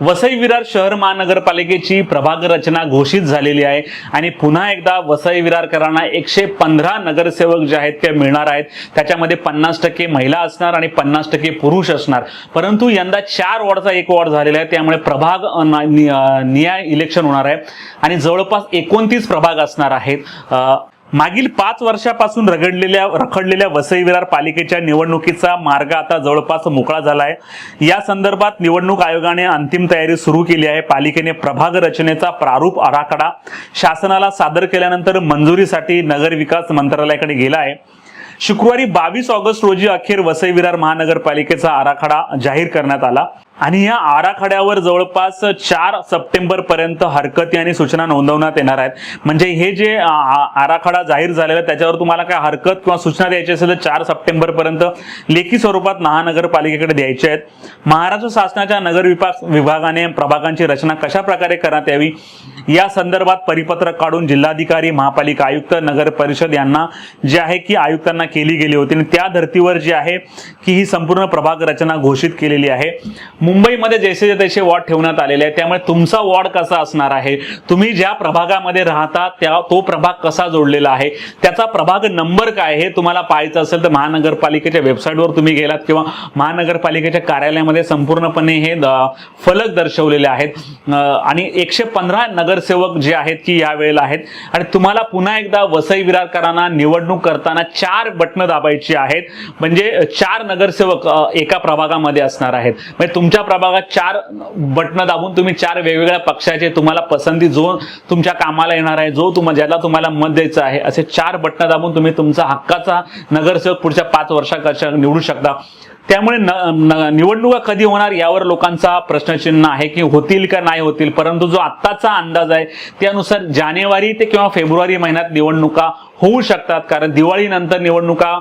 वसई विरार शहर महानगरपालिकेची प्रभाग रचना घोषित झालेली आहे आणि पुन्हा एकदा वसई विरारकरांना एकशे पंधरा नगरसेवक जे आहेत ते मिळणार आहेत. त्याच्यामध्ये पन्नास टक्के महिला असणार आणि पन्नास टक्के पुरुष असणार. परंतु यंदा चार वॉर्डचा एक वॉर्ड झालेला आहे. त्यामुळे प्रभाग अ, नियाय इलेक्शन होणार आहे. आणि जवळपास एकोणतीस प्रभाग असणार आहेत. मागील पाच वर्षापासून रगडलेल्या रखडलेल्या वसई विरार पालिकेच्या निवडणुकीचा मार्ग आता जवळपास मोकळा झाला आहे या संदर्भात निवडणूक आयोगाने अंतिम तयारी सुरू केली आहे. पालिकेने प्रभाग रचनेचा प्रारूप आराखडा शासनाला सादर केल्यानंतर मंजुरीसाठी नगर विकास मंत्रालयाकडे गेला आहे. शुक्रवारी बावीस ऑगस्ट रोजी अखेर वसई विरार महानगरपालिकेचा आराखडा जाहीर करण्यात आला. आणि या आराखड्यावर जवळपास चार सप्टेंबर पर्यंत हरकती आणि सूचना नोंदवण्यात येणार आहेत. म्हणजे हे जे आराखडा जाहीर झालेला त्याच्यावर तुम्हाला काय हरकत किंवा सूचना द्यायची असेल तर चार सप्टेंबर पर्यंत लेखी स्वरूपात महानगरपालिकेकडे द्यायचे आहेत. महाराष्ट्र शासनाच्या नगर विभाग विभागाने प्रभागांची रचना कशा प्रकारे करण्यात यावी? या संदर्भात परिपत्रक काढून जिल्हाधिकारी महापालिका आयुक्त नगर परिषद यांना जे आहे की आयुक्तांना केली गेली होती आणि त्या धर्तीवर जे आहे की ही संपूर्ण प्रभाग रचना घोषित केलेली आहे. मुंबईमध्ये जैसे तैसे वॉर्ड ठेवण्यात आलेले आहे त्यामुळे तुमचा वॉर्ड कसा असणार आहे? तुम्ही ज्या प्रभागामध्ये राहता त्या तो प्रभाग कसा जोडलेला आहे? त्याचा प्रभाग नंबर काय हे तुम्हाला पाहायचं असेल तर महानगरपालिकेच्या वेबसाईटवर तुम्ही गेलात किंवा महानगरपालिकेच्या कार्यालयामध्ये संपूर्णपणे हे फलक दर्शवलेले आहेत. आणि एकशे पंधरा नगर नगरसेवक जे आहेत की या वेळेला आहेत. आणि तुम्हाला पुन्हा एकदा वसई विरारकरांना निवडणूक करताना चार बटणं दाबायची आहेत. म्हणजे चार नगरसेवक एका प्रभागामध्ये असणार आहेत. म्हणजे तुमच्या प्रभागात चार बटणं दाबून तुम्ही चार वेगवेगळ्या पक्षाचे तुम्हाला पसंती जो तुमच्या कामाला येणार आहे जो तुम्हाला ज्याला तुम्हाला मत द्यायचं आहे असे चार बटणं दाबून तुम्ही तुमचा हक्काचा नगरसेवक पुढच्या पाच वर्षाकरता निवडू शकता. त्यामुळे न, न, निवडणुका कधी होणार यावर लोकांचा प्रश्नचिन्ह आहे की होतील का नाही होतील. परंतु जो आत्ताचा अंदाज आहे त्यानुसार जानेवारी ते किंवा फेब्रुवारी महिन्यात निवडणुका होऊ शकतात. कारण दिवाळीनंतर निवडणुका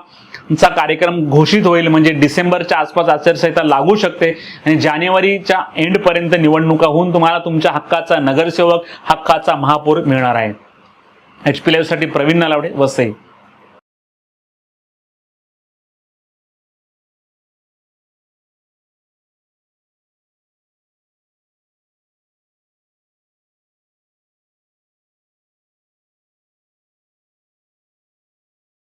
चा कार्यक्रम घोषित होईल म्हणजे डिसेंबरच्या आसपास आचारसंहिता लागू शकते. आणि जानेवारीच्या एंड पर्यंत निवडणुका होऊन तुम्हाला तुमच्या हक्काचा नगरसेवक हक्काचा महापौर मिळणार आहे. एच पी साठी प्रवीण नलावडे वसई.